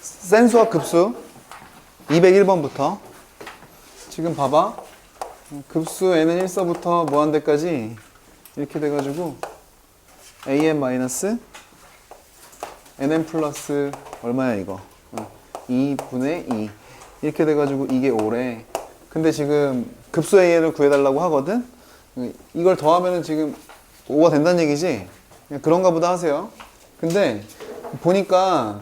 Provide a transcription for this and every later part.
센수학 급수 201번부터 지금 봐봐. 급수 n은 1서부터 무한대까지 이렇게 돼가지고 an 마이너스 nn 플러스 얼마야 이거? 어, 2분의 2 이렇게 돼가지고 이게 5래. 근데 지금 급수 an을 구해달라고 하거든? 이걸 더하면은 지금 5가 된다는 얘기지? 그런가 보다 하세요 근데 보니까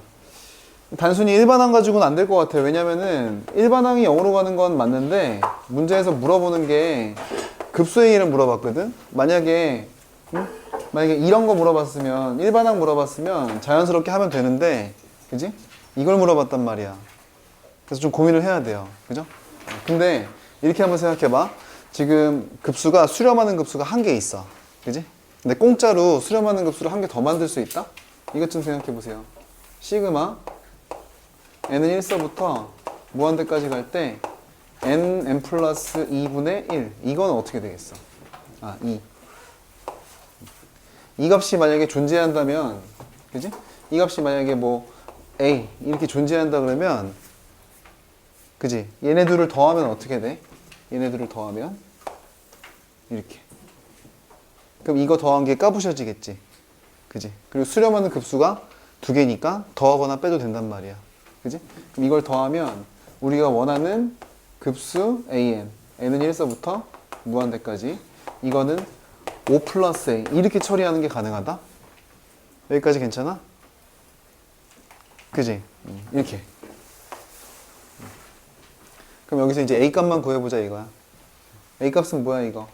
단순히 일반항 가지고는 안 될 것 같아요. 왜냐면은 일반항이 0으로 가는 건 맞는데 문제에서 물어보는 게 일을 물어봤거든. 만약에 응? 만약에 이런 거 물어봤으면 일반항 물어봤으면 자연스럽게 하면 되는데 그지? 이걸 물어봤단 말이야. 그래서 좀 고민을 해야 돼요. 그죠? 근데 이렇게 한번 생각해봐. 지금 급수가 수렴하는 급수가 한 개 있어. 그지? 근데 공짜로 수렴하는 급수를 한 개 더 만들 수 있다? 이것 좀 생각해 보세요. 시그마 n은 1서부터 무한대까지 갈 때 n, n 플러스 2분의 1 이건 어떻게 되겠어? 아, 2 이 값이 만약에 존재한다면 그지? 이 값이 만약에 뭐 a 이렇게 존재한다 그러면 그지? 얘네 둘을 더하면 어떻게 돼? 얘네 둘을 더하면 이렇게 그럼 이거 더한 게 까부셔지겠지 그지? 그리고 수렴하는 급수가 두 개니까 더하거나 빼도 된단 말이야 그지? 그럼 이걸 더하면 우리가 원하는 급수 an, n은 1서부터 무한대까지 이거는 5 플러스 a 이렇게 처리하는 게 가능하다? 여기까지 괜찮아? 그지? 음, 이렇게 그럼 여기서 이제 a 값만 구해보자 이거야 a 값은 뭐야 이거?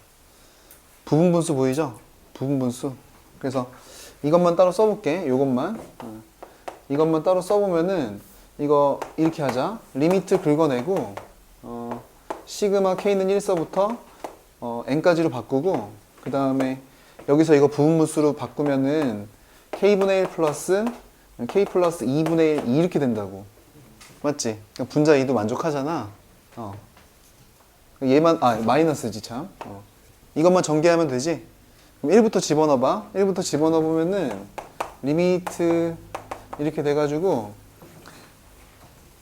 부분 분수 보이죠? 부분 분수 그래서 이것만 따로 써볼게 요것만 어. 이것만 따로 써보면은 이거 이렇게 하자. 리미트 긁어내고 어, 시그마 k는 1서부터 어, n까지로 바꾸고 그 다음에 여기서 이거 부분분수로 바꾸면은 k분의 1 플러스 k 플러스 2분의 1 이렇게 된다고. 맞지? 그러니까 분자 2도 만족하잖아. 어. 얘만 아 마이너스지 참. 어. 이것만 전개하면 되지. 그럼 1부터 집어넣어봐. 1부터 집어넣어보면은 리미트 이렇게 돼가지고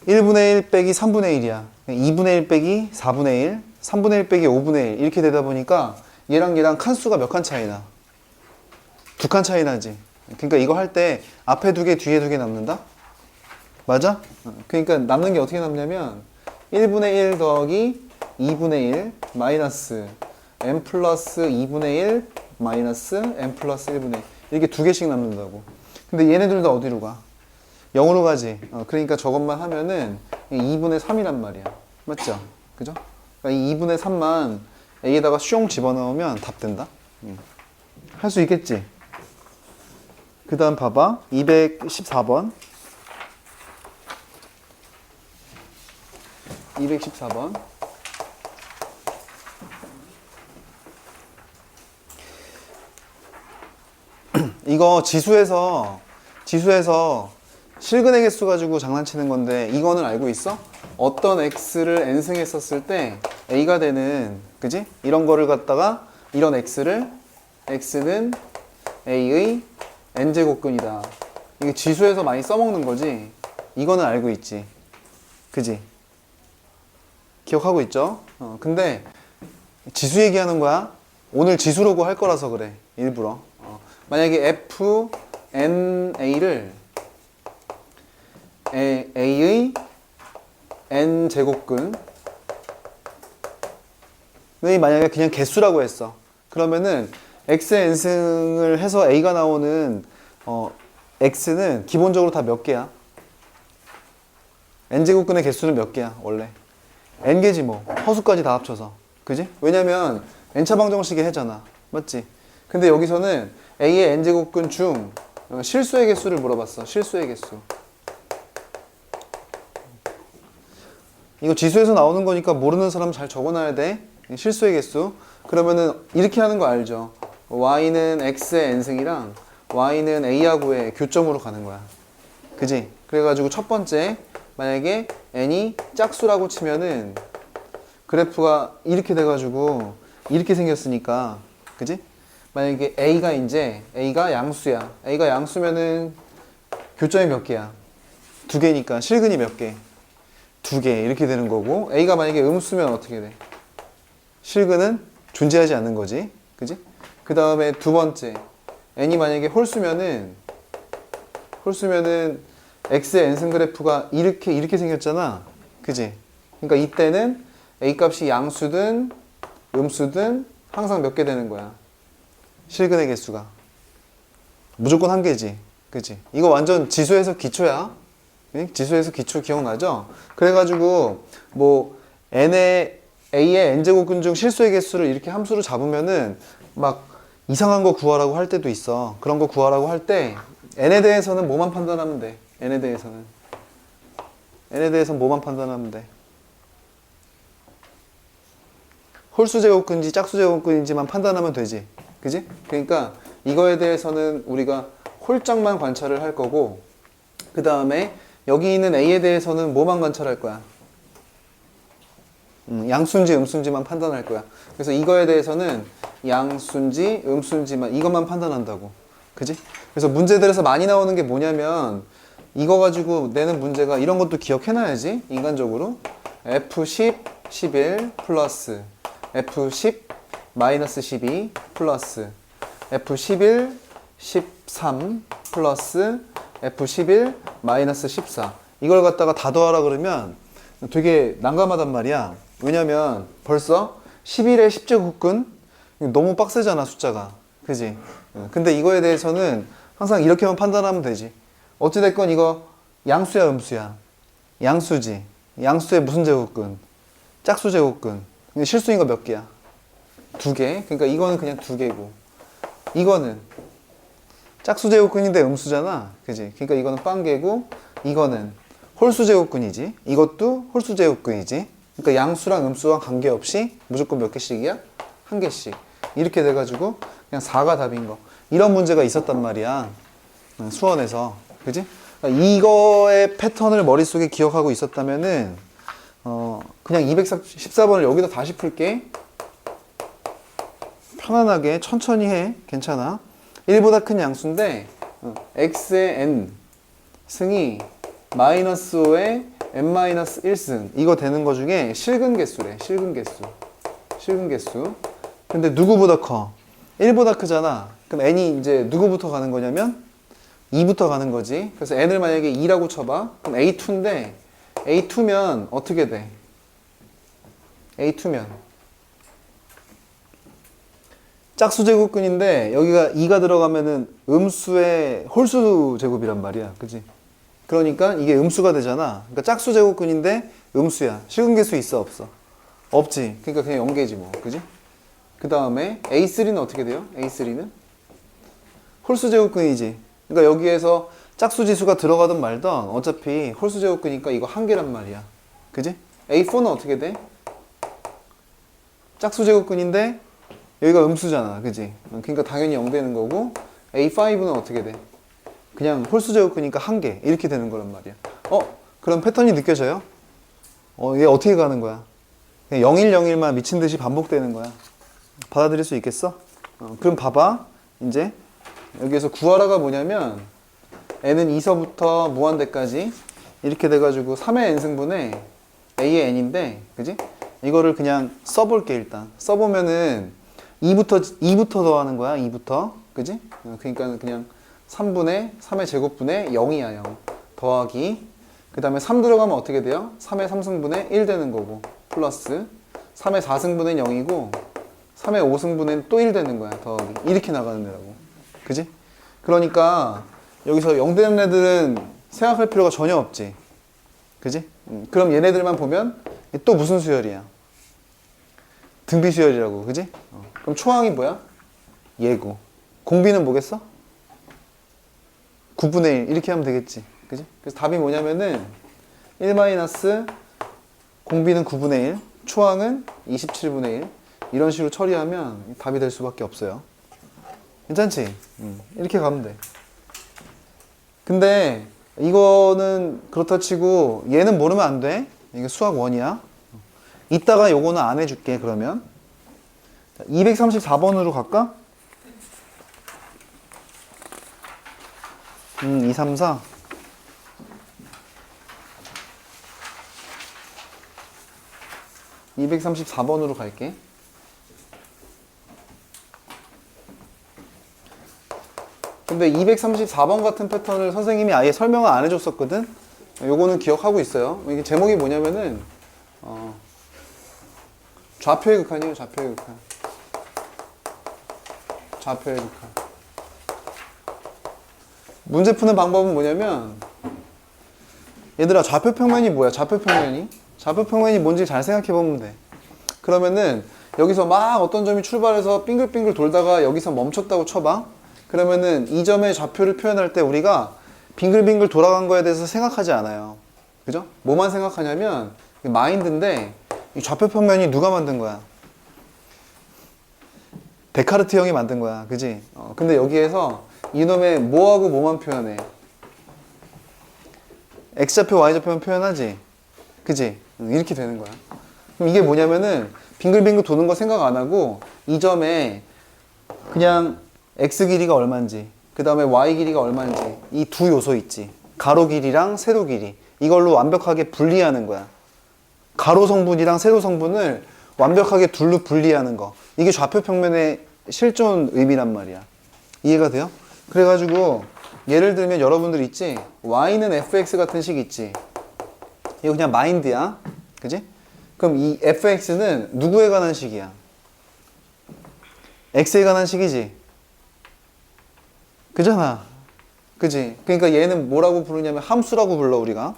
1분의 1 빼기 3분의 1이야. 2분의 1 빼기 4분의 1, 3분의 1 빼기 5분의 1 이렇게 되다 보니까 얘랑 얘랑 칸수가 몇 칸 차이나? 두 칸 차이 나지. 그러니까 이거 할 때 앞에 두 개, 뒤에 두 개 남는다? 맞아? 어, 그러니까 남는 게 어떻게 남냐면 1분의 1 더하기 2분의 1 마이너스 n 플러스 2분의 1 마이너스 n 플러스 1분의 1 이렇게 두 개씩 남는다고. 근데 얘네들 다 어디로 가? 0으로 가지. 어, 그러니까 저것만 하면은 2분의 3이란 말이야. 맞죠? 그죠? 그러니까 이 2분의 3만 A에다가 슝 집어넣으면 답 된다. 할수 있겠지? 그 다음 봐봐. 214번. 214번. 이거 지수에서 지수에서 실근의 개수 가지고 장난치는 건데 이거는 알고 있어? 어떤 x를 n승 했었을 때 a가 되는 그지? 이런 거를 갖다가 이런 x를 x는 a의 n제곱근이다. 이게 지수에서 많이 써먹는 거지. 이거는 알고 있지. 그지? 기억하고 있죠? 어, 근데 지수 얘기하는 거야. 오늘 지수로고 할 거라서 그래. 일부러. 어, 만약에 f n a를 A, A의 n 제곱근의 만약에 그냥 개수라고 했어. 그러면은 x n승을 해서 a가 나오는 어, x는 기본적으로 다 몇 개야? n 제곱근의 개수는 몇 개야 원래? n 개지 뭐 허수까지 다 합쳐서 그지? 왜냐면 n차 방정식의 해잖아 맞지? 근데 여기서는 a의 n 제곱근 중 어, 실수의 개수를 물어봤어 실수의 개수 이거 지수에서 나오는 거니까 모르는 사람 잘 적어놔야 돼. 실수의 개수. 그러면은 이렇게 하는 거 알죠? y는 x의 n승이랑 y는 a하고의 교점으로 가는 거야. 그지? 그래가지고 첫 번째 만약에 n이 짝수라고 치면은 그래프가 이렇게 돼가지고 이렇게 생겼으니까 그지? 만약에 a가 이제 a가 양수야. a가 양수면은 교점이 몇 개야? 두 개니까 실근이 몇 개? 두 개 이렇게 되는 거고 A가 만약에 음수면 어떻게 돼? 실근은 존재하지 않는 거지. 그지? 그 다음에 두 번째 n이 만약에 홀수면은 홀수면은 x의 n승 그래프가 이렇게 이렇게 생겼잖아. 그지? 그러니까 이때는 a 값이 양수든 음수든 항상 몇 개 되는 거야. 실근의 개수가 무조건 한 개지. 그지? 이거 완전 지수에서 기초야. 응? 지수에서 기초 기억나죠? 그래가지고 뭐 n의 a의 n제곱근 중 실수의 개수를 이렇게 함수로 잡으면은 막 이상한 거 구하라고 할 때도 있어. 그런 거 구하라고 할 때 n에 대해서는 뭐만 판단하면 돼. n에 대해서는 n에 대해서는 뭐만 판단하면 돼. 홀수 제곱근지 짝수 제곱근인지만 판단하면 되지. 그지? 그러니까 이거에 대해서는 우리가 홀짝만 관찰을 할 거고 그 다음에 여기 있는 a에 대해서는 뭐만 관찰할 거야? 음, 양수인지 음수인지만 판단할 거야. 그래서 이거에 대해서는 양수인지 음수인지만 이것만 판단한다고. 그지? 그래서 문제들에서 많이 나오는 게 뭐냐면 이거 가지고 내는 문제가 이런 것도 기억해놔야지 인간적으로 F10, 11 플러스 F10 마이너스 12 플러스 F11 13 플러스 F11 마이너스 14 이걸 갖다가 다 더하라 그러면 되게 난감하단 말이야. 왜냐면 벌써 11의 10제곱근? 너무 빡세잖아 숫자가. 그지? 응. 근데 이거에 대해서는 항상 이렇게만 판단하면 되지. 어찌됐건 이거 양수야 음수야? 양수지. 양수의 무슨 제곱근? 짝수 제곱근. 실수인 거 몇 개야 두 개. 그러니까 이거는 그냥 두 개고. 이거는 짝수 제곱근인데 음수잖아. 그지? 그러니까 이거는 빵개고 이거는 홀수 제곱근이지. 이것도 홀수 제곱근이지. 그러니까 양수랑 음수랑 관계없이 무조건 몇 개씩이야? 한 개씩. 이렇게 돼 가지고 그냥 4가 답인 거. 이런 문제가 있었단 말이야. 응, 수원에서. 그지? 그러니까 이거의 패턴을 머릿속에 기억하고 있었다면은 어, 그냥 214번을 여기다 다시 풀게. 편안하게 천천히 해. 괜찮아. 1보다 큰 양수인데 어, x의 n 승이 마이너스 5의 n 마이너스 1승. 이거 되는 거 중에 실근 개수래. 실근 개수. 실근 개수. 근데 누구보다 커? 1보다 크잖아. 그럼 n이 이제 누구부터 가는 거냐면 2부터 가는 거지. 그래서 n을 만약에 2라고 쳐봐. 그럼 a2인데 a2면 어떻게 돼? A2면 짝수 제곱근인데 여기가 2가 들어가면은 음수의 홀수 제곱이란 말이야. 그지? 그러니까 이게 음수가 되잖아. 그러니까 짝수 제곱근인데 음수야. 실근계수 있어 없어? 없지. 그러니까 그냥 0개지 뭐. 그지? 그 다음에 A3는 어떻게 돼요? A3는? 홀수 제곱근이지. 그러니까 여기에서 짝수 지수가 들어가든 말든 어차피 홀수 제곱근이니까 이거 한 개란 말이야. 그지? A4는 어떻게 돼? 짝수 제곱근인데 여기가 음수잖아, 그지? 그러니까 당연히 0 되는 거고 A5는 어떻게 돼? 그냥 홀수 제곱이니까 한 개 이렇게 되는 거란 말이야. 어? 그럼 패턴이 느껴져요? 어, 얘 어떻게 가는 거야? 그냥 01, 01만 미친 듯이 반복되는 거야. 받아들일 수 있겠어? 어, 그럼 봐봐. 이제 여기에서 구하라가 뭐냐면 n은 2서부터 무한대까지 이렇게 돼가지고 3의 n승분의 a의 n인데, 그지? 이거를 그냥 써볼게 일단. 써보면은 2부터 2부터 더하는 거야. 2부터. 그지? 어, 그러니까 그냥 3분의 3의 제곱분의 0이야, 0. 더하기. 그 다음에 3 들어가면 어떻게 돼요? 3의 3승분의 1 되는 거고. 플러스 3의 4승분의 0이고 3의 5승분의 또 1 되는 거야. 더하기. 이렇게 나가는 애라고. 그지? 그러니까 여기서 0 되는 애들은 생각할 필요가 전혀 없지. 그지? 음, 그럼 얘네들만 보면 또 무슨 수열이야? 등비 수열이라고, 그지? 어. 그럼 초항이 뭐야? 예고. 공비는 뭐겠어? 9분의 1 이렇게 하면 되겠지, 그지? 그래서 답이 뭐냐면은 1 마이너스 공비는 9분의 1, 초항은 27분의 1 이런 식으로 처리하면 답이 될 수밖에 없어요. 괜찮지? 음, 이렇게 가면 돼. 근데 이거는 그렇다 치고 얘는 모르면 안 돼. 이게 수학 원이야. 이따가 요거는 안 해줄게 그러면 234번으로 갈까? 음, 2, 3, 4. 234번으로 갈게. 근데 234번 같은 패턴을 선생님이 아예 설명을 안 해줬었거든? 요거는 기억하고 있어요. 이게 제목이 뭐냐면은, 어, 좌표의 극한이에요, 좌표의 극한. 좌표의 극한. 문제 푸는 방법은 뭐냐면, 얘들아, 좌표 평면이 뭐야, 좌표 평면이? 좌표 평면이 뭔지 잘 생각해 보면 돼. 그러면은, 여기서 막 어떤 점이 출발해서 빙글빙글 돌다가 여기서 멈췄다고 쳐봐. 그러면은 이 점의 좌표를 표현할 때 우리가 빙글빙글 돌아간 거에 대해서 생각하지 않아요. 그죠? 뭐만 생각하냐면 마인드인데 이 좌표 평면이 누가 만든 거야? 데카르트 형이 만든 거야. 그지? 어, 근데 여기에서 이놈의 뭐하고 뭐만 표현해? X좌표, Y좌표만 표현하지? 그지? 응, 이렇게 되는 거야. 그럼 이게 뭐냐면은 빙글빙글 도는 거 생각 안 하고 이 점에 그냥 x 길이가 얼마인지 그 다음에 y 길이가 얼마인지 이 두 요소 있지 가로 길이랑 세로 길이 이걸로 완벽하게 분리하는 거야 가로 성분이랑 세로 성분을 완벽하게 둘로 분리하는 거 이게 좌표 평면의 실존 의미란 말이야 이해가 돼요? 그래가지고 예를 들면 여러분들 있지 y는 fx 같은 식 있지 이거 그냥 마인드야 그지? 그럼 이 fx는 누구에 관한 식이야? x에 관한 식이지 그잖아. 그지? 그러니까 얘는 뭐라고 부르냐면 함수라고 불러, 우리가.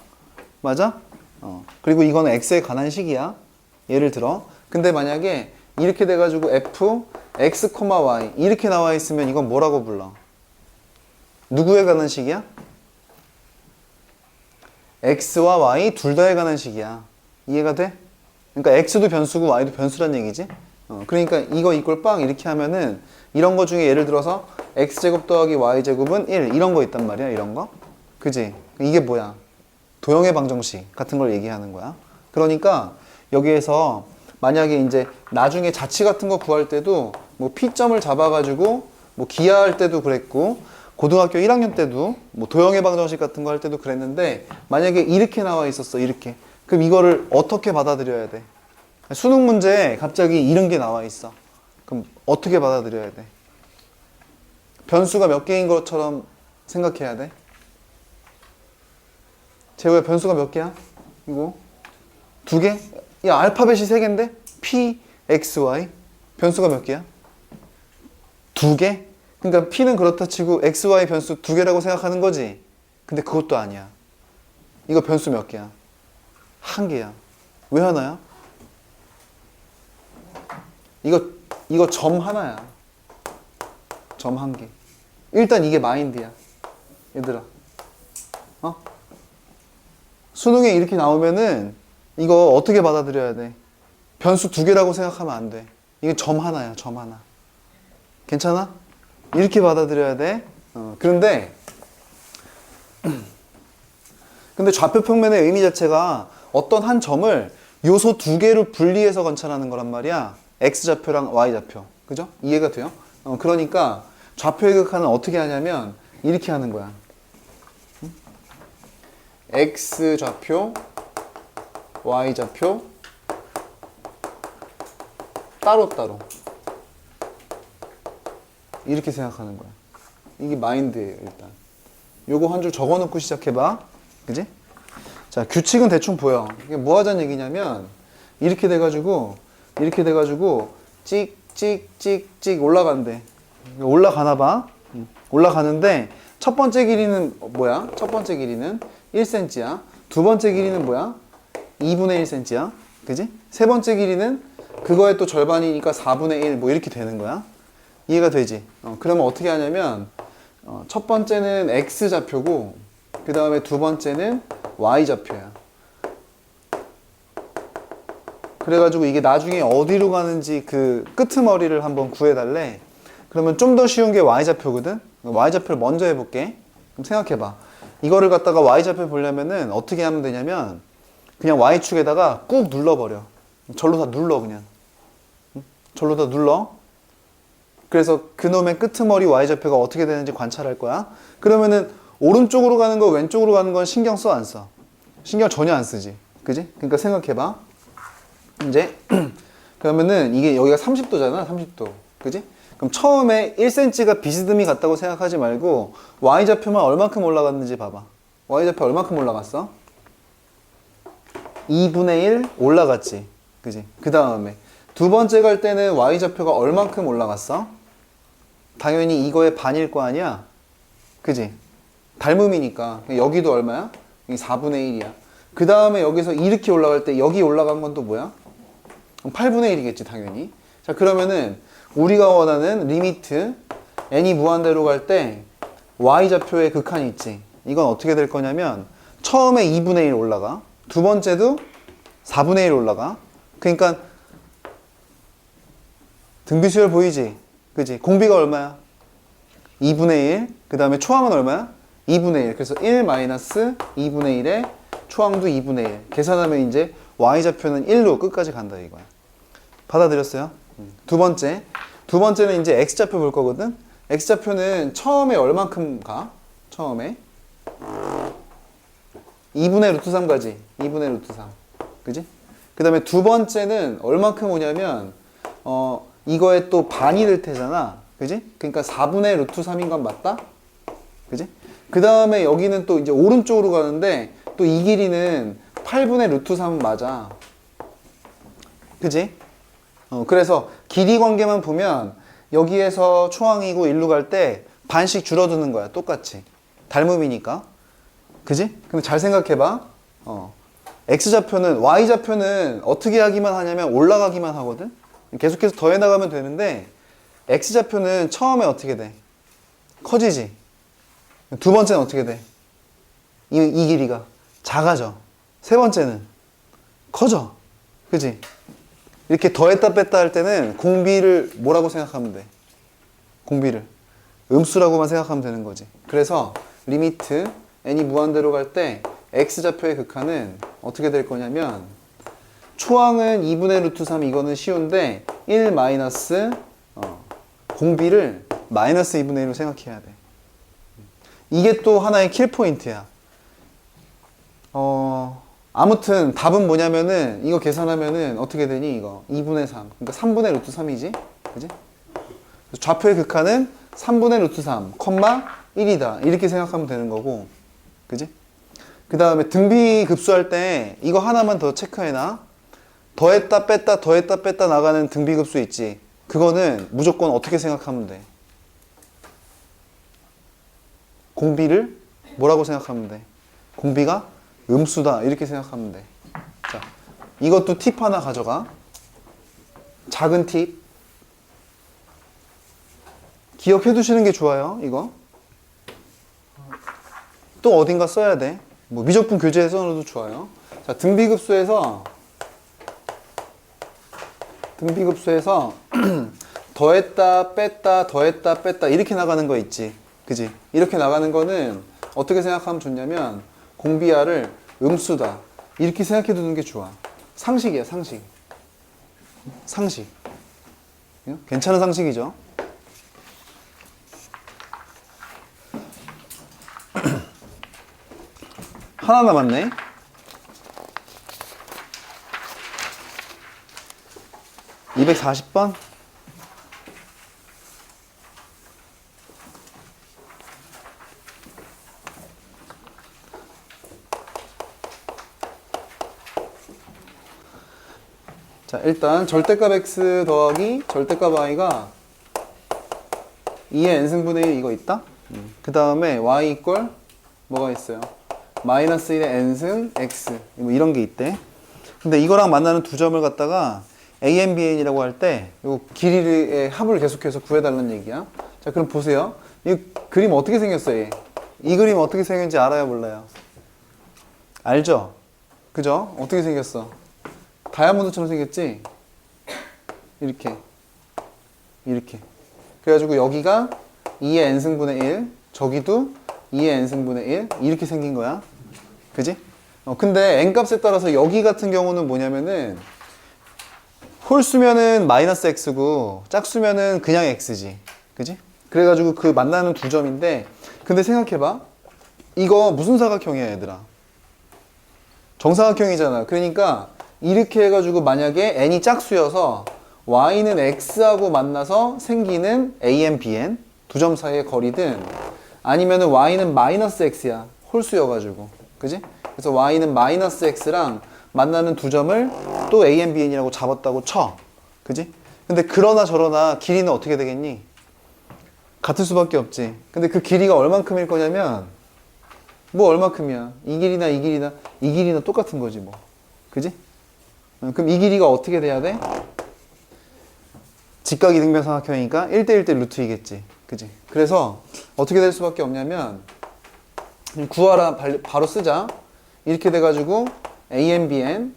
맞아? 어. 그리고 이거는 x에 관한 식이야. 예를 들어. 근데 만약에 이렇게 돼가지고 f, x, y 이렇게 나와 있으면 이건 뭐라고 불러? 누구에 관한 식이야? x와 y 둘 다에 관한 식이야. 이해가 돼? 그러니까 x도 변수고 y도 변수란 얘기지? 어, 그러니까 이거 이꼴 빵 이렇게 하면은 이런 거 중에 예를 들어서 x제곱 더하기 y제곱은 1 이런 거 있단 말이야 이런 거 그지 이게 뭐야 도형의 방정식 같은 걸 얘기하는 거야 그러니까 여기에서 만약에 이제 나중에 자치 같은 거 구할 때도 뭐 p점을 잡아가지고 뭐 기하할 때도 그랬고 고등학교 1학년 때도 뭐 도형의 방정식 같은 거 할 때도 그랬는데 만약에 이렇게 나와 있었어 이렇게 그럼 이거를 어떻게 받아들여야 돼 수능 문제에 갑자기 이런 게 나와 있어 그럼 어떻게 받아들여야 돼? 변수가 몇 개인 것처럼 생각해야 돼? 제호야 변수가 몇 개야? 이거 두 개? 야 알파벳이 세 개인데? P, X, Y 변수가 몇 개야? 두 개? 그러니까 P는 그렇다 치고 X, Y 변수 두 개라고 생각하는 거지 근데 그것도 아니야 이거 변수 몇 개야? 한 개야 왜 하나야? 이거 이거 점 하나야. 점 한 개. 일단 이게 마인드야. 얘들아. 어? 수능에 이렇게 나오면은 이거 어떻게 받아들여야 돼? 변수 두 개라고 생각하면 안 돼. 이게 점 하나야, 점 하나. 괜찮아? 이렇게 받아들여야 돼. 어, 그런데 근데 좌표 평면의 의미 자체가 어떤 한 점을 요소 두 개로 분리해서 관찰하는 거란 말이야. x좌표랑 y좌표. 그죠? 이해가 돼요? 어, 그러니까 좌표의 극한은 어떻게 하냐면 이렇게 하는 거야. 응? x좌표, y좌표 따로따로 이렇게 생각하는 거야. 이게 마인드예요, 일단. 요거 한 줄 적어 놓고 시작해 봐. 그지? 자, 규칙은 대충 보여. 이게 뭐 하자는 얘기냐면 이렇게 돼 가지고 이렇게 돼가지고 찍찍찍찍 올라간대. 올라가나 봐. 응. 올라가는데 첫 번째 길이는 뭐야? 첫 번째 길이는 1cm야. 두 번째 길이는 뭐야? 2분의 1cm야. 그지? 세 번째 길이는 그거의 또 절반이니까 4분의 1 뭐 이렇게 되는 거야. 이해가 되지? 어, 그러면 어떻게 하냐면 어, 첫 번째는 x좌표고 그 다음에 두 번째는 y좌표야. 그래가지고 이게 나중에 어디로 가는지 그 끄트머리를 한번 구해달래. 그러면 좀 더 쉬운 게 y좌표거든? y좌표를 먼저 해볼게. 그럼 생각해봐. 이거를 갖다가 y좌표 보려면은 어떻게 하면 되냐면 그냥 y축에다가 꾹 눌러버려. 절로 다 눌러 그냥. 응? 절로 다 눌러. 그래서 그놈의 끄트머리 y좌표가 어떻게 되는지 관찰할 거야. 그러면은 오른쪽으로 가는 거 왼쪽으로 가는 건 신경 써 안 써? 신경 전혀 안 쓰지. 그지? 그러니까 생각해봐. 이제 그러면은 이게 여기가 30도잖아 30도 그지? 그럼 처음에 1cm가 비스듬히 같다고 생각하지 말고 y좌표만 얼만큼 올라갔는지 봐봐 y좌표 얼만큼 올라갔어? 2분의 1 올라갔지 그지? 그 다음에 두 번째 갈 때는 y좌표가 얼만큼 올라갔어? 당연히 이거의 반일 거 아니야 그지? 닮음이니까 여기도 얼마야? 여기 4분의 1이야 그 다음에 여기서 이렇게 올라갈 때 여기 올라간 건 또 뭐야? 8분의 1이겠지 당연히 자 그러면은 우리가 원하는 리미트 n이 무한대로 갈 때 y좌표의 극한이 있지 이건 어떻게 될 거냐면 처음에 2분의 1 올라가 두 번째도 4분의 1 올라가 그러니까 등비수열 보이지? 그지? 공비가 얼마야? 2분의 1. 그 다음에 초항은 얼마야? 2분의 1. 그래서 1 마이너스 2분의 1에 초항도 2분의 1. 계산하면 이제 y좌표는 1로 끝까지 간다 이거야. 받아들였어요? 음. 두 번째. 두 번째는 이제 x좌표 볼 거거든? x좌표는 처음에 얼만큼 가? 처음에. 2분의 루트 3 가지. 2분의 루트 3. 그지? 그 다음에 두 번째는 얼만큼 오냐면, 어, 이거에 또 반이 될 테잖아. 그지? 그러니까 4분의 루트 3인 건 맞다? 그지? 그 다음에 여기는 또 이제 오른쪽으로 가는데, 또 이 길이는 8분의 루트 3 맞아. 그지? 어, 그래서 길이 관계만 보면, 여기에서 초항이고 일로 갈 때 반씩 줄어드는 거야. 똑같이. 닮음이니까. 그지? 근데 잘 생각해봐. 어. X좌표는, Y좌표는 어떻게 하기만 하냐면 올라가기만 하거든? 계속해서 더해 나가면 되는데, X좌표는 처음에 어떻게 돼? 커지지? 두 번째는 어떻게 돼? 이, 이 길이가 작아져. 세 번째는 커져. 그지? 이렇게 더했다 뺐다 할 때는 공비를 뭐라고 생각하면 돼? 공비를. 음수라고만 생각하면 되는 거지. 그래서 리미트 n이 무한대로 갈 때 x좌표의 극한은 어떻게 될 거냐면 초항은 2분의 루트 3 이거는 쉬운데 1 마이너스 어, 공비를 마이너스 2분의 1로 생각해야 돼. 이게 또 하나의 킬 포인트야. 어, 아무튼 답은 뭐냐면은 이거 계산하면은 어떻게 되니 이거? 2분의 3 그러니까 3분의 루트 3이지. 그지? 좌표의 극한은 3분의 루트 3 컴마 1이다. 이렇게 생각하면 되는 거고 그지 그 다음에 등비 급수할 때 이거 하나만 더 체크해놔 더했다 뺐다 더했다 뺐다 나가는 등비 급수 있지 그거는 무조건 어떻게 생각하면 돼 공비를 뭐라고 생각하면 돼 공비가 음수다 이렇게 생각하면 돼. 자, 이것도 팁 하나 가져가. 작은 팁. 기억해 두시는 게 좋아요. 이거. 또 어딘가 써야 돼. 뭐 미적분 교재에 써놔도 좋아요. 자, 등비급수에서 등비급수에서 더했다 뺐다 더했다 뺐다 이렇게 나가는 거 있지. 그지? 이렇게 나가는 거는 어떻게 생각하면 좋냐면 공비하를 음수다. 이렇게 생각해 두는 게 좋아. 상식이야, 상식. 상식. 예? 괜찮은 상식이죠? 하나 남았네. 이백사십 번 자, 일단 절대값 x 더하기 절대값 y가 2의 n승분의 1 이거 있다? 그 다음에 y 이꼴 뭐가 있어요? 마이너스 1의 n승 x 뭐 이런 게 있대. 근데 이거랑 만나는 두 점을 갖다가 a n b n이라고 할때이 길이의 합을 계속해서 구해달라는 얘기야. 자, 그럼 보세요. 이 그림 어떻게 생겼어요? 얘? 이 그림 어떻게 생겼는지 알아요, 몰라요? 알죠? 그죠? 어떻게 생겼어? 다이아몬드처럼 생겼지? 이렇게 이렇게 그래가지고 여기가 2의 n승분의 1 저기도 2의 n승분의 1 이렇게 생긴 거야. 그지? 어, 근데 n값에 따라서 여기 같은 경우는 뭐냐면은 홀수면은 마이너스 x고 짝수면은 그냥 x지. 그지? 그래가지고 그 만나는 두 점인데 근데 생각해봐. 이거 무슨 사각형이야 얘들아? 정사각형이잖아. 그러니까 이렇게 해가지고 만약에 n이 짝수여서 y는 x하고 만나서 생기는 a,n, b,n 두 점 사이의 거리든 아니면은 y는 마이너스 x야 홀수여가지고 그지? 그래서 y는 마이너스 x랑 만나는 두 점을 또 a,n, b,n이라고 잡았다고 쳐 그지? 근데 그러나 저러나 길이는 어떻게 되겠니? 같을 수밖에 없지 근데 그 길이가 얼만큼일 거냐면 뭐 얼마큼이야 이 길이나 이 길이나 이 길이나 똑같은 거지 뭐 그지? 어, 그럼 이 길이가 어떻게 돼야 돼? 직각이 등변 삼각형이니까 1대1 대 루트 이겠지 그지? 그래서 어떻게 될 수밖에 없냐면 구하라 발- 바로 쓰자 이렇게 돼가지고 AN, BN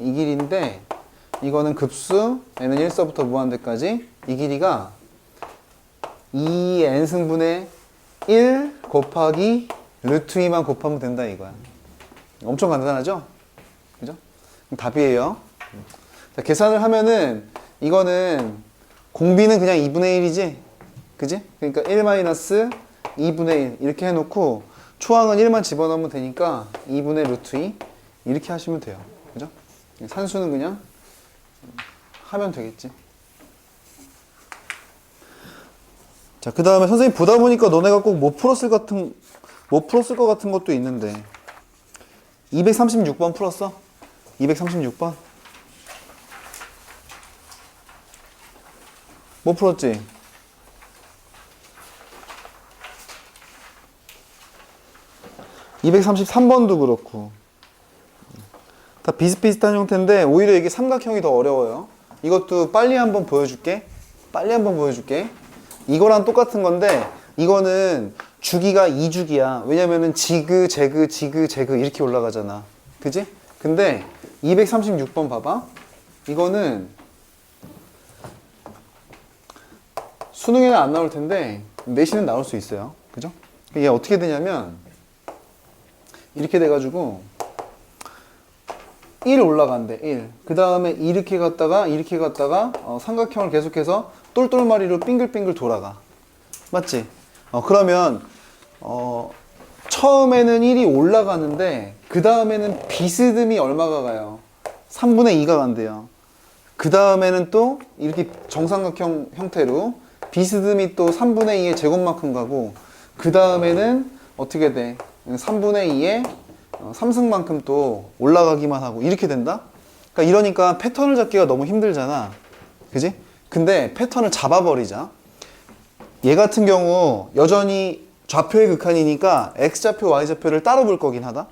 이 길이인데 이거는 급수 n은 1서부터 무한대까지 이 길이가 2n 승분의 1 곱하기 루트 2만 곱하면 된다 이거야 엄청 간단하죠? 그죠? 답이에요 자, 계산을 하면은 이거는 공비는 그냥 2분의 1이지 그지? 그러니까 1 마이너스 2분의 1 이렇게 해놓고 초항은 1만 집어넣으면 되니까 2분의 루트 2 이렇게 하시면 돼요 그죠? 산수는 그냥 하면 되겠지 자, 그 다음에 선생님 보다 보니까 너네가 꼭 못 풀었을 같은, 못 풀었을 것 같은 것도 있는데. 236번 풀었어? 236번? 못 풀었지? (233번도) 그렇고. 다 비슷비슷한 형태인데 오히려 이게 삼각형이 더 어려워요. 이것도 빨리 한번 보여줄게. 빨리 한번 보여줄게. 이거랑 똑같은 건데 이거는 주기가 2주기야. 왜냐면은 지그 제그 지그 제그 이렇게 올라가잖아. 그지? 근데 236번 봐봐. 이거는 수능에는 안 나올 텐데 내신은 나올 수 있어요. 그죠? 이게 어떻게 되냐면 이렇게 돼가지고 1 올라간대 1. 그 다음에 이렇게 갔다가 이렇게 갔다가 어, 삼각형을 계속해서 똘똘마리로 빙글빙글 돌아가. 맞지? 어, 그러면 어, 처음에는 1이 올라가는데 그 다음에는 비스듬히 얼마가 가요? 3분의 2가 간대요. 그 다음에는 또 이렇게 정삼각형 형태로 비스듬히 또 3분의 2의 제곱만큼 가고 그 다음에는 어떻게 돼? 3분의 2의 어, 3승만큼 또 올라가기만 하고 이렇게 된다? 그러니까 이러니까 패턴을 잡기가 너무 힘들잖아. 그지? 근데 패턴을 잡아버리자. 얘 같은 경우 여전히 좌표의 극한이니까 x좌표, y좌표를 따로 볼 거긴 하다.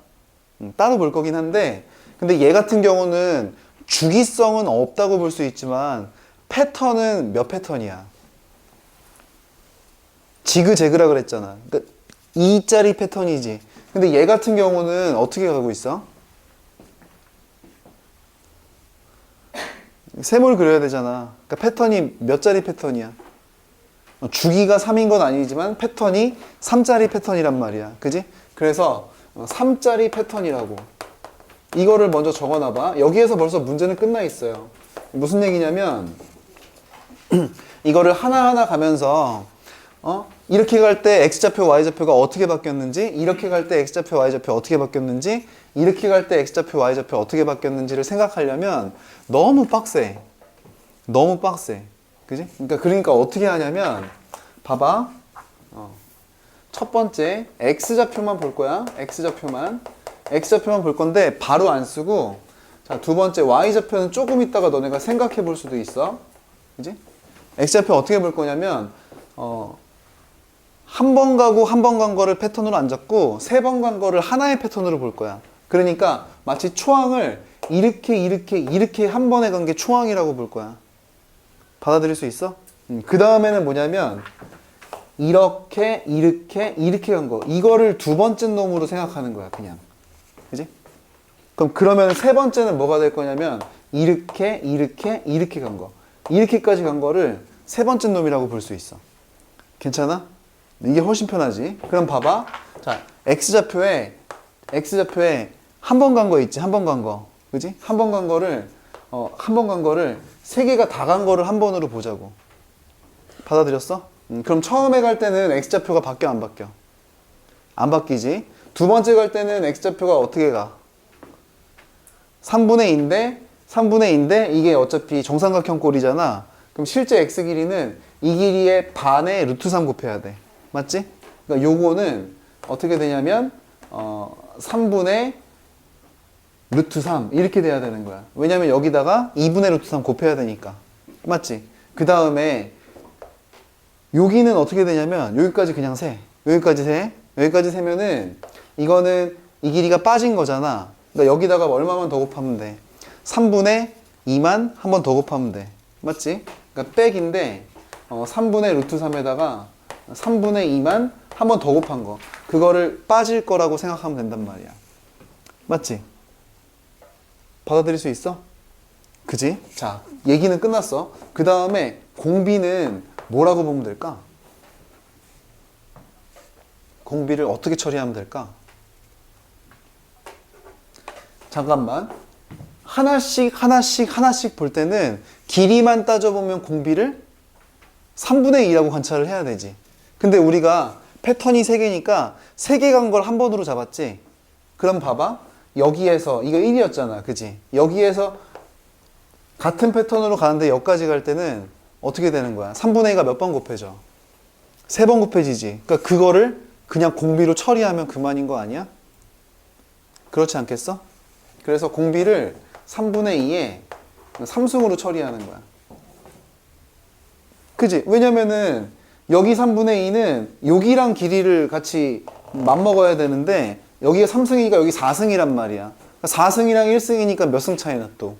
음, 따로 볼 거긴 한데 근데 얘 같은 경우는 주기성은 없다고 볼 수 있지만 패턴은 몇 패턴이야? 지그재그라 그랬잖아. 그러니까 2짜리 패턴이지. 근데 얘 같은 경우는 어떻게 가고 있어? 세모를 그려야 되잖아. 그러니까 패턴이 몇 짜리 패턴이야? 어, 주기가 3인 건 아니지만 패턴이 3짜리 패턴이란 말이야. 그지? 그래서 3짜리 패턴이라고. 이거를 먼저 적어놔봐. 여기에서 벌써 문제는 끝나 있어요. 무슨 얘기냐면, 이거를 하나하나 가면서, 어? 이렇게 갈 때 x좌표, y좌표가 어떻게 바뀌었는지, 이렇게 갈 때 x좌표, y좌표 어떻게 바뀌었는지, 이렇게 갈 때 x좌표, y좌표 어떻게 바뀌었는지를 생각하려면 너무 빡세. 너무 빡세. 그지? 그러니까, 그러니까 어떻게 하냐면, 봐봐. 어. 첫 번째, x좌표만 볼 거야. x좌표만. x좌표만 볼 건데, 바로 안 쓰고, 자, 두 번째, y좌표는 조금 있다가 너네가 생각해 볼 수도 있어. 그지? x좌표 어떻게 볼 거냐면, 어, 한 번 가고 한 번 간 거를 패턴으로 안 잡고 세 번 간 거를 하나의 패턴으로 볼 거야. 그러니까 마치 초항을 이렇게 이렇게 이렇게 한 번에 간 게 초항이라고 볼 거야. 받아들일 수 있어? 음, 그 다음에는 뭐냐면 이렇게 이렇게 이렇게 간 거. 이거를 두 번째 놈으로 생각하는 거야, 그냥. 그지? 그럼 그러면 세 번째는 뭐가 될 거냐면 이렇게 이렇게 이렇게 간 거. 이렇게까지 간 거를 세 번째 놈이라고 볼 수 있어. 괜찮아? 이게 훨씬 편하지. 그럼 봐봐. 자, x좌표에 x좌표에 한 번 간 거 있지. 한 번 간 거. 그지? 한 번 간 거를 어, 한 번 간 거를 세 개가 다 간 거를 한 번으로 보자고. 받아들였어? 음, 그럼 처음에 갈 때는 x좌표가 바뀌어 안 바뀌어? 안 바뀌지. 두 번째 갈 때는 x좌표가 어떻게 가? 3분의 2인데 3분의 2인데 이게 어차피 정삼각형 꼴이잖아. 그럼 실제 x 길이는 이 길이의 반에 루트 3 곱해야 돼. 맞지? 그러니까 요거는 어떻게 되냐면 어 3분의 루트 3 이렇게 돼야 되는 거야. 왜냐면 여기다가 2분의 루트 3 곱해야 되니까. 맞지? 그 다음에 여기는 어떻게 되냐면 여기까지 그냥 세. 여기까지 세. 여기까지 세면은 이거는 이 길이가 빠진 거잖아. 그러니까 여기다가 얼마만 더 곱하면 돼? 3분의 2만 한 번 더 곱하면 돼. 맞지? 그러니까 백인데 어, 3분의 루트 3에다가 3분의 2만 한 번 더 곱한 거. 그거를 빠질 거라고 생각하면 된단 말이야. 맞지? 받아들일 수 있어? 그지? 자, 얘기는 끝났어. 그 다음에 공비는 뭐라고 보면 될까? 공비를 어떻게 처리하면 될까? 잠깐만. 하나씩, 하나씩, 하나씩 볼 때는 길이만 따져보면 공비를 3분의 2라고 관찰을 해야 되지. 근데 우리가 패턴이 3개니까 3개 간 걸 한 번으로 잡았지? 그럼 봐봐. 여기에서, 이거 1이었잖아. 그지? 여기에서 같은 패턴으로 가는데 여기까지 갈 때는 어떻게 되는 거야? 3분의 2가 몇 번 곱해져? 세 번 곱해지지. 그러니까 그거를 그냥 공비로 처리하면 그만인 거 아니야? 그렇지 않겠어? 그래서 공비를 3분의 2에 3승으로 처리하는 거야. 그지? 왜냐면은 여기 3분의 2는 여기랑 길이를 같이 맞먹어야 되는데 여기가 3승이니까 여기 4승이란 말이야. 4승이랑 1승이니까 몇 승 차이나 또?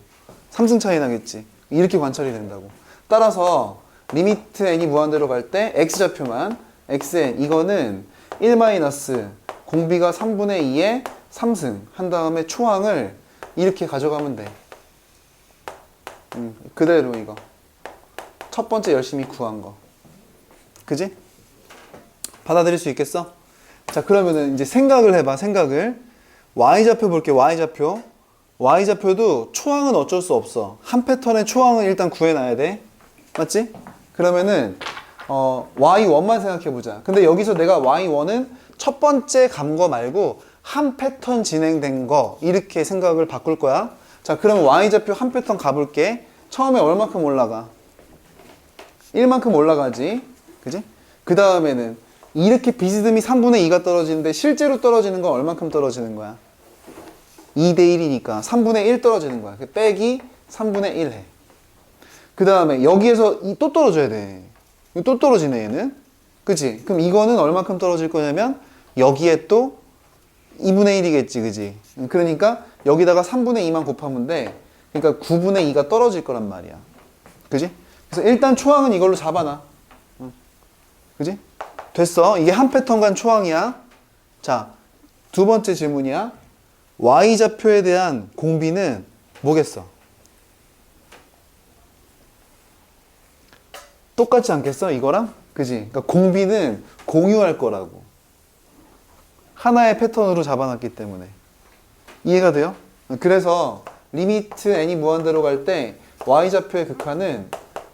3승 차이 나겠지. 이렇게 관찰이 된다고. 따라서 리미트 n이 무한대로 갈 때 x좌표만 xn 이거는 1 마이너스 공비가 3분의 2에 3승 한 다음에 초항을 이렇게 가져가면 돼. 음, 그대로 이거. 첫 번째 열심히 구한 거. 그지? 받아들일 수 있겠어? 자, 그러면은 이제 생각을 해봐, 생각을. Y좌표 볼게, Y좌표. Y좌표도 초항은 어쩔 수 없어. 한 패턴의 초항은 일단 구해놔야 돼. 맞지? 그러면은, 어, Y1만 생각해보자. 근데 여기서 내가 Y1은 첫 번째 감거 말고 한 패턴 진행된 거, 이렇게 생각을 바꿀 거야. 자, 그러면 Y좌표 한 패턴 가볼게. 처음에 얼마큼 올라가? 1만큼 올라가지. 그지? 그 다음에는 이렇게 비스듬히 3분의 2가 떨어지는데 실제로 떨어지는 건 얼만큼 떨어지는 거야? 2대 1이니까 3분의 1 떨어지는 거야. 그 빼기 3분의 1 해. 그 다음에 여기에서 이또 떨어져야 돼. 또 떨어지네 얘는. 그치? 그럼 이거는 얼만큼 떨어질 거냐면 여기에 또 2분의 1이겠지. 그지? 그러니까 여기다가 3분의 2만 곱하면 돼. 그러니까 9분의 2가 떨어질 거란 말이야. 그지? 그래서 일단 초항은 이걸로 잡아놔. 응. 그지? 됐어. 이게 한 패턴 간 초항이야. 자, 두 번째 질문이야. Y좌표에 대한 공비는 뭐겠어? 똑같지 않겠어? 이거랑? 그지? 그러니까 공비는 공유할 거라고. 하나의 패턴으로 잡아놨기 때문에. 이해가 돼요? 그래서 리미트 n이 무한대로 갈 때 y좌표의 극한은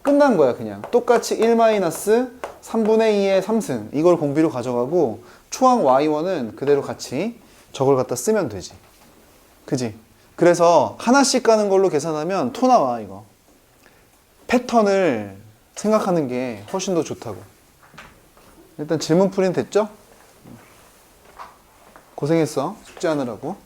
끝난 거야 그냥. 똑같이 1 마이너스 3분의 2의 3승. 이걸 공비로 가져가고 초항 y1은 그대로 같이 저걸 갖다 쓰면 되지. 그지? 그래서 하나씩 가는 걸로 계산하면 토 나와 이거. 패턴을 생각하는 게 훨씬 더 좋다고. 일단 질문 풀이는 됐죠? 고생했어. 숙제하느라고